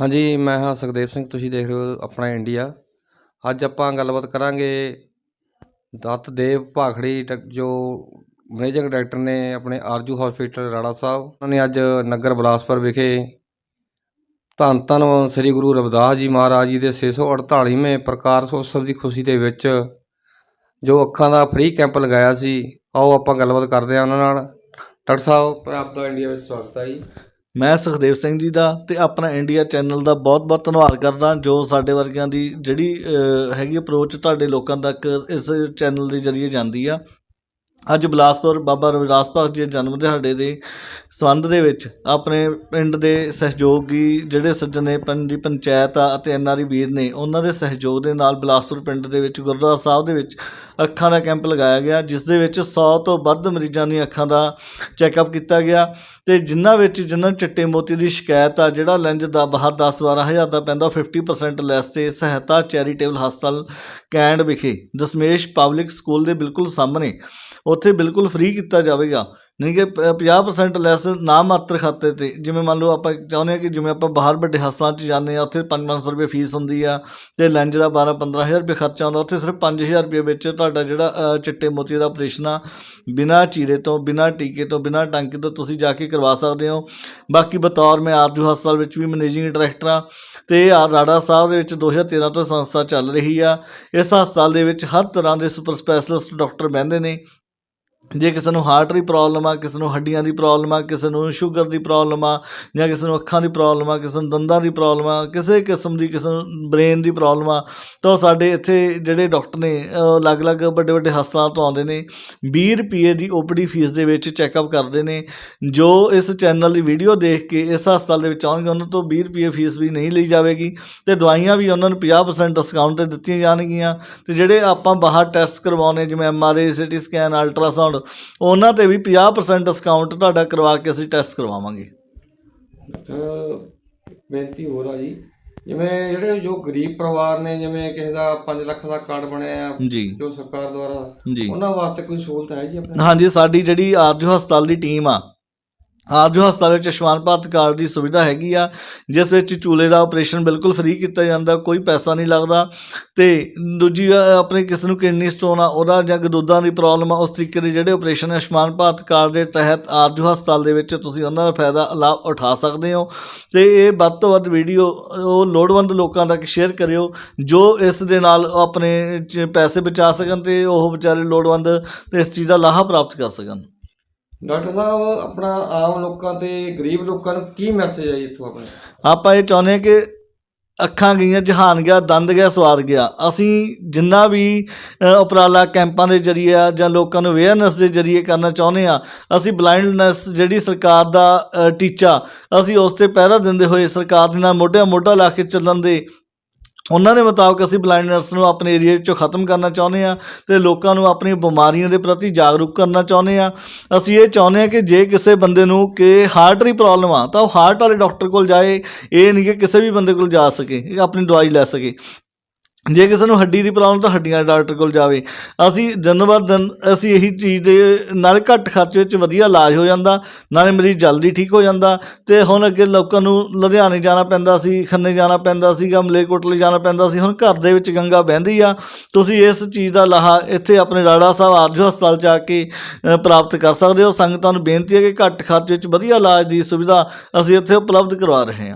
ਹਾਂਜੀ, ਮੈਂ ਹਾਂ ਸੁਖਦੇਵ ਸਿੰਘ, ਤੁਸੀਂ ਦੇਖ ਰਹੇ ਹੋ ਆਪਣਾ ਇੰਡੀਆ। ਅੱਜ ਆਪਾਂ ਗੱਲਬਾਤ ਕਰਾਂਗੇ ਦੱਤ ਦੇਵ ਭਾਖੜੀ ਡ- ਜੋ ਮੈਨੇਜਿੰਗ ਡਾਇਰੈਕਟਰ ਨੇ ਆਪਣੇ ਆਰਜੂ ਹਸਪੀਟਲ ਰਾੜਾ ਸਾਹਿਬ, ਉਹਨਾਂ ਨੇ ਅੱਜ ਨਗਰ ਬਲਾਸਪੁਰ ਵਿਖੇ ਧੰਨ ਧੰਨ ਸ੍ਰੀ ਗੁਰੂ ਰਵਿਦਾਸ ਜੀ ਮਹਾਰਾਜ ਜੀ ਦੇ 648ਵੇਂ ਪ੍ਰਕਾਸ਼ ਉਤਸਵ ਦੀ ਖੁਸ਼ੀ ਦੇ ਵਿੱਚ ਜੋ ਅੱਖਾਂ ਦਾ ਫ੍ਰੀ ਕੈਂਪ ਲਗਾਇਆ ਸੀ, ਆਓ ਆਪਾਂ ਗੱਲਬਾਤ ਕਰਦੇ ਹਾਂ ਉਹਨਾਂ ਨਾਲ। ਡਾਕਟਰ ਸਾਹਿਬ ਪ੍ਰਾਪਤ ਦਾ ਇੰਡੀਆ ਵਿੱਚ ਸਵਾਗਤ ਹੈ ਜੀ। ਮੈਂ ਸੁਖਦੇਵ ਸਿੰਘ ਜੀ ਦਾ ਤੇ ਆਪਣਾ ਇੰਡੀਆ ਚੈਨਲ ਦਾ ਬਹੁਤ-ਬਹੁਤ ਧੰਨਵਾਦ ਕਰਦਾ, ਜੋ ਸਾਡੇ ਵਰਗਿਆਂ ਦੀ ਜਿਹੜੀ ਹੈਗੀ ਅਪਰੋਚ ਤੁਹਾਡੇ ਲੋਕਾਂ ਤੱਕ ਇਸ ਚੈਨਲ ਦੇ ਜ਼ਰੀਏ ਜਾਂਦੀ ਆ। ਅੱਜ ਬਿਲਾਸਪੁਰ, ਬਾਬਾ ਰਵਿਦਾਸ ਭਗਤ ਜੀ ਦੇ ਜਨਮ ਦਿਹਾੜੇ ਦੇ ਸੰਬੰਧ ਦੇ ਵਿੱਚ ਆਪਣੇ ਪਿੰਡ ਦੇ ਸਹਿਯੋਗੀ ਜਿਹੜੇ ਸੱਜਣ ਨੇ, ਪਿੰਡ ਦੀ ਪੰਚਾਇਤ ਆ ਅਤੇ ਐਨਆਰਈ ਵੀਰ ਨੇ, ਉਹਨਾਂ ਦੇ ਸਹਿਯੋਗ ਦੇ ਨਾਲ ਬਿਲਾਸਪੁਰ ਪਿੰਡ ਦੇ ਵਿੱਚ ਗੁਰਦੁਆਰਾ ਸਾਹਿਬ ਦੇ ਵਿੱਚ ਅੱਖਾਂ ਦਾ ਕੈਂਪ ਲਗਾਇਆ ਗਿਆ, ਜਿਸ ਦੇ ਵਿੱਚ 100 ਤੋਂ ਵੱਧ ਮਰੀਜ਼ਾਂ ਦੀਆਂ ਅੱਖਾਂ ਦਾ ਚੈੱਕਅਪ ਕੀਤਾ ਗਿਆ ਤੇ ਜਿਨ੍ਹਾਂ ਵਿੱਚ ਜਿਨ੍ਹਾਂ ਚਿੱਟੇ ਮੋਤੀ ਦੀ ਸ਼ਿਕਾਇਤ ਆ, ਜਿਹੜਾ ਲੈਂਜ ਦਾ ਬਾਹਰ 10 12000 ਦਾ ਪੈਂਦਾ, ਉਹ 50% ਲੈਸ ਤੇ ਸਹਾਇਤਾ ਚੈਰੀਟੇਬਲ ਹਸਪਤਾਲ ਕੈਂਡ ਵਿਖੇ, ਦਸਮੇਸ਼ ਪਬਲਿਕ ਸਕੂਲ ਦੇ ਬਿਲਕੁਲ ਸਾਹਮਣੇ। ਉੱਥੇ ਬਿਲਕੁਲ ਫ੍ਰੀ ਕੀਤਾ ਜਾਵੇਗਾ। ਨਹੀਂ ਕਿ ਪ- 50% ਲੈਸ ਨਾ ਮਾਤਰ ਖਾਤੇ ਤੇ, ਜਿਵੇਂ ਮੰਨ ਲਓ ਆਪਾਂ ਚਾਹੁੰਦੇ ਹਾਂ ਕਿ ਜਿਵੇਂ ਆਪਾਂ ਬਾਹਰ ਵੱਡੇ ਹਸਪਤਾਲਾਂ 'ਚ ਜਾਂਦੇ ਆ ਉੱਥੇ 5-500 ਰੁਪਏ ਫੀਸ ਹੁੰਦੀ ਆ ਤੇ ਲੰਜ ਦਾ 12-15000 ਰੁਪਏ ਖਰਚਾ ਆਉਂਦਾ, ਉੱਥੇ ਸਿਰਫ 5000 ਰੁਪਏ ਵਿੱਚ ਤੁਹਾਡਾ ਜਿਹੜਾ ਚਿੱਟੇ ਮੋਤੀ ਦਾ ਆਪਰੇਸ਼ਨ ਆ, ਬਿਨਾਂ ਚੀਰੇ ਤੋਂ, ਬਿਨਾਂ ਟੀਕੇ ਤੋਂ, ਬਿਨਾਂ ਟਾਂਕੇ ਤੋਂ ਤੁਸੀਂ ਜਾ ਕੇ ਕਰਵਾ ਸਕਦੇ ਹੋ। ਬਾਕੀ ਬਤੌਰ ਮੈਂ ਆਰਜੂ ਹਸਪਤਾਲ ਵਿੱਚ ਵੀ ਮੈਨੇਜਿੰਗ ਡਾਇਰੈਕਟਰ ਆ ਤੇ ਆ ਰਾੜਾ ਸਾਹਿਬ ਦੇ ਵਿੱਚ 2013 ਤੋਂ ਸੰਸਥਾ ਚੱਲ ਰਹੀ ਆ। ਇਸ ਹਸਪਤਾਲ ਦੇ ਵਿੱਚ ਹਰ ਤਰ੍ਹਾਂ ਦੇ ਸੁਪਰ ਸਪੈਸ਼ਲਿਸਟ ਡਾਕਟਰ ਬਹਿੰਦੇ ਨੇ। ਜੇ ਕਿਸੇ ਨੂੰ ਹਾਰਟ ਦੀ ਪ੍ਰੋਬਲਮ ਆ, ਕਿਸੇ ਨੂੰ ਹੱਡੀਆਂ ਦੀ ਪ੍ਰੋਬਲਮ ਆ, ਕਿਸੇ ਨੂੰ ਸ਼ੂਗਰ ਦੀ ਪ੍ਰੋਬਲਮ ਆ, ਜਾਂ ਕਿਸੇ ਨੂੰ ਅੱਖਾਂ ਦੀ ਪ੍ਰੋਬਲਮ ਆ, ਕਿਸੇ ਨੂੰ ਦੰਦਾਂ ਦੀ ਪ੍ਰੋਬਲਮ ਆ, ਕਿਸੇ ਕਿਸਮ ਦੀ, ਕਿਸੇ ਨੂੰ ਬ੍ਰੇਨ ਦੀ ਪ੍ਰੋਬਲਮ ਆ, ਤਾਂ ਉਹ ਸਾਡੇ ਇੱਥੇ ਜਿਹੜੇ ਡਾਕਟਰ ਨੇ ਅਲੱਗ-ਅਲੱਗ ਵੱਡੇ ਵੱਡੇ ਹਸਪਤਾਲਾਂ ਤੋਂ ਆਉਂਦੇ ਨੇ 20 ਰੁਪਏ ਦੀ ਓਪੀਡੀ ਫੀਸ ਦੇ ਵਿੱਚ ਚੈੱਕਅਪ ਕਰਦੇ ਨੇ, ਜੋ ਇਸ ਚੈਨਲ ਦੀ ਵੀਡੀਓ ਦੇਖ ਕੇ ਇਸ ਹਸਪਤਾਲ ਦੇ ਵਿੱਚ ਆਉਣਗੇ, ਉਹਨਾਂ ਤੋਂ 20 ਰੁਪਏ ਫੀਸ ਵੀ ਨਹੀਂ ਲਈ ਜਾਵੇਗੀ, ਤੇ ਦਵਾਈਆਂ ਵੀ ਉਹਨਾਂ ਨੂੰ 50% ਡਿਸਕਾਊਂਟ ਤੇ ਦਿੱਤੀਆਂ ਜਾਣਗੀਆਂ, ਤੇ ਜਿਹੜੇ ਆਪਾਂ ਬਾਹਰ ਟੈਸਟ ਕਰਵਾਉਨੇ ਜਿਵੇਂ ਐਮਆਰਆਈ ਸੀਟੀ ਸਕੈਨ ਅਲਟਰਾਸਾਊਂਡ ਉਹਨਾਂ ਤੇ ਵੀ 50% ਡਿਸਕਾਊਂਟ ਤੁਹਾਡਾ ਕਰਵਾ ਕੇ ਅਸੀਂ ਟੈਸਟ ਕਰਵਾਵਾਂਗੇ। ਬੇਨਤੀ ਹੋਰ ਆ ਜੀ। ਜਿਵੇਂ ਜਿਹੜੇ ਜੋ ਗਰੀਬ ਪਰਿਵਾਰ ਨੇ ਜਿਵੇਂ ਕਿਸੇ ਦਾ 5 ਲੱਖ ਦਾ ਕਾਰਡ ਬਣਿਆ ਆ ਜੀ। ਸਰਕਾਰ ਦੁਆਰਾ ਉਹਨਾਂ ਵਾਸਤੇ ਕੋਈ ਸਹੂਲਤ ਹੈ ਜੀ ਆਪਣੇ ਹਾਂਜੀ ਸਾਡੀ ਜਿਹੜੀ ਆਰਜੂ ਹਸਪਤਾਲ ਦੀ ਟੀਮ ਆ ਆਰਜੂ ਹਸਪਤਾਲ ਵਿੱਚ ਆਯੁਸ਼ਮਾਨ ਭਾਰਤ ਕਾਰਡ ਦੀ ਸੁਵਿਧਾ ਹੈਗੀ ਆ, ਜਿਸ ਵਿੱਚ ਚੂਲੇ ਦਾ ਆਪਰੇਸ਼ਨ ਬਿਲਕੁਲ ਫ੍ਰੀ ਕੀਤਾ ਜਾਂਦਾ, ਕੋਈ ਪੈਸਾ ਨਹੀਂ ਲੱਗਦਾ ਤੇ ਦੂਜੀ ਆਪਣੇ ਕਿਸੇ ਨੂੰ ਕਿਡਨੀ ਸਟੋਨ ਆ, ਉਹਦਾ ਜਾਂ ਗਦੂਦਾਂ ਦੀ ਪ੍ਰੋਬਲਮ ਆ, ਉਸ ਤਰੀਕੇ ਦੇ ਜਿਹੜੇ ਆਪਰੇਸ਼ਨ ਆਯੁਸ਼ਮਾਨ ਭਾਰਤ ਕਾਰਡ ਦੇ ਤਹਿਤ ਆਰਜੂ ਹਸਪਤਾਲ ਦੇ ਵਿੱਚ ਤੁਸੀਂ ਉਹਨਾਂ ਦਾ ਫਾਇਦਾ, ਲਾਭ ਉਠਾ ਸਕਦੇ ਹੋ। ਤੇ ਇਹ ਵੱਧ ਤੋਂ ਵੱਧ ਵੀਡੀਓ ਉਹ ਲੋੜਵੰਦ ਲੋਕਾਂ ਤੱਕ ਸ਼ੇਅਰ ਕਰਿਓ, ਜੋ ਇਸ ਦੇ ਨਾਲ ਆਪਣੇ ਪੈਸੇ ਬਚਾ ਸਕਣ ਤੇ ਉਹ ਵਿਚਾਰੇ ਲੋੜਵੰਦ ਇਸ ਚੀਜ਼ ਦਾ ਲਾਹਾ ਪ੍ਰਾਪਤ ਕਰ ਸਕਣ। ਡਾਕਟਰ ਸਾਹਿਬ, ਆਪਣਾ ਆਮ ਲੋਕਾਂ ਤੇ ਗਰੀਬ ਲੋਕਾਂ ਨੂੰ ਕੀ ਮੈਸੇਜ ਹੈ ਇੱਥੋਂ ਆਪਣੇ? ਆਪਾਂ ਇਹ ਚਾਹੁੰਦੇ ਹਾਂ ਕਿ ਅੱਖਾਂ ਗਈਆਂ, ਜਹਾਨ ਗਿਆ, ਦੰਦ ਗਿਆ, ਸਵਾਰ ਗਿਆ। ਅਸੀਂ ਜਿੰਨਾ ਵੀ ਉਪਰਾਲਾ ਕੈਂਪਾਂ ਦੇ ਜਰੀਏ ਜਾਂ ਲੋਕਾਂ ਨੂੰ ਅਵੇਅਰਨੈਸ ਦੇ ਜਰੀਏ ਕਰਨਾ ਚਾਹੁੰਦੇ ਆ ਅਸੀਂ ਬਲਾਈਂਡਨੈਸ ਜਿਹੜੀ ਸਰਕਾਰ ਦਾ ਟੀਚਾ, ਅਸੀਂ ਉਸ ਤੇ ਪਹਿਰਾ ਦਿੰਦੇ ਹੋਏ ਸਰਕਾਰ ਦੇ ਨਾਲ ਮੋਢਿਆਂ ਮੋਢਾ ਲਾ ਕੇ ਚੱਲਣ ਦੇ ਉਹਨਾਂ ਦੇ ਮੁਤਾਬਕ ਅਸੀਂ ਬਲਾਈਂਡਨੈਸ ਨੂੰ ਆਪਣੇ ਏਰੀਆ ਵਿੱਚੋਂ ਖਤਮ ਕਰਨਾ ਚਾਹੁੰਦੇ ਆ ਤੇ ਲੋਕਾਂ ਨੂੰ ਆਪਣੀਆਂ ਬਿਮਾਰੀਆਂ ਦੇ ਪ੍ਰਤੀ ਜਾਗਰੂਕ ਕਰਨਾ ਚਾਹੁੰਦੇ ਆ ਅਸੀਂ ਇਹ ਚਾਹੁੰਦੇ ਆ ਕਿ ਜੇ ਕਿਸੇ ਬੰਦੇ ਨੂੰ ਕਿ ਹਾਰਟ ਦੀ ਪ੍ਰੋਬਲਮ ਆ, ਤਾਂ ਉਹ ਹਾਰਟ ਵਾਲੇ ਡਾਕਟਰ ਕੋਲ ਜਾਏ, ਇਹ ਨਹੀਂ ਕਿ ਕਿਸੇ ਵੀ ਬੰਦੇ ਕੋਲ ਜਾ ਸਕੇ, ਇਹ ਆਪਣੀ ਦਵਾਈ ਲੈ ਸਕੇ। ਜੇ ਕਿਸੇ ਨੂੰ ਹੱਡੀ ਦੀ ਪ੍ਰੋਬਲਮ ਤਾਂ ਹੱਡੀਆਂ ਦੇ ਡਾਕਟਰ ਕੋਲ ਜਾਵੇ। ਅਸੀਂ ਦਿਨ ਬਰ ਦਿਨ ਅਸੀਂ ਇਹੀ ਚੀਜ਼ ਦੇ ਨਾਲ ਘੱਟ ਖਰਚੇ ਵਿੱਚ ਵਧੀਆ ਇਲਾਜ ਹੋ ਜਾਂਦਾ, ਨਾਲੇ ਮਰੀਜ਼ ਜਲਦੀ ਠੀਕ ਹੋ ਜਾਂਦਾ ਤੇ ਹੁਣ ਅੱਗੇ ਲੋਕਾਂ ਨੂੰ ਲੁਧਿਆਣੇ ਜਾਣਾ ਪੈਂਦਾ ਸੀ, ਖੰਨੇ ਜਾਣਾ ਪੈਂਦਾ ਸੀਗਾ ਮਲੇਕੋਟਲੇ ਜਾਣਾ ਪੈਂਦਾ ਸੀ, ਹੁਣ ਘਰ ਦੇ ਵਿੱਚ ਗੰਗਾ ਬਹਿੰਦੀ ਆ। ਤੁਸੀਂ ਇਸ ਚੀਜ਼ ਦਾ ਲਾਹਾ ਇੱਥੇ ਆਪਣੇ ਰਾੜਾ ਸਾਹਿਬ ਆਰਜੂ ਹਸਪਤਾਲ ਜਾ ਕੇ ਪ੍ਰਾਪਤ ਕਰ ਸਕਦੇ ਹੋ। ਸੰਗਤਾਂ ਨੂੰ ਬੇਨਤੀ ਹੈ ਕਿ ਘੱਟ ਖਰਚੇ ਵਿੱਚ ਵਧੀਆ ਇਲਾਜ ਦੀ ਸੁਵਿਧਾ ਅਸੀਂ ਇੱਥੇ ਉਪਲਬਧ ਕਰਵਾ ਰਹੇ ਹਾਂ।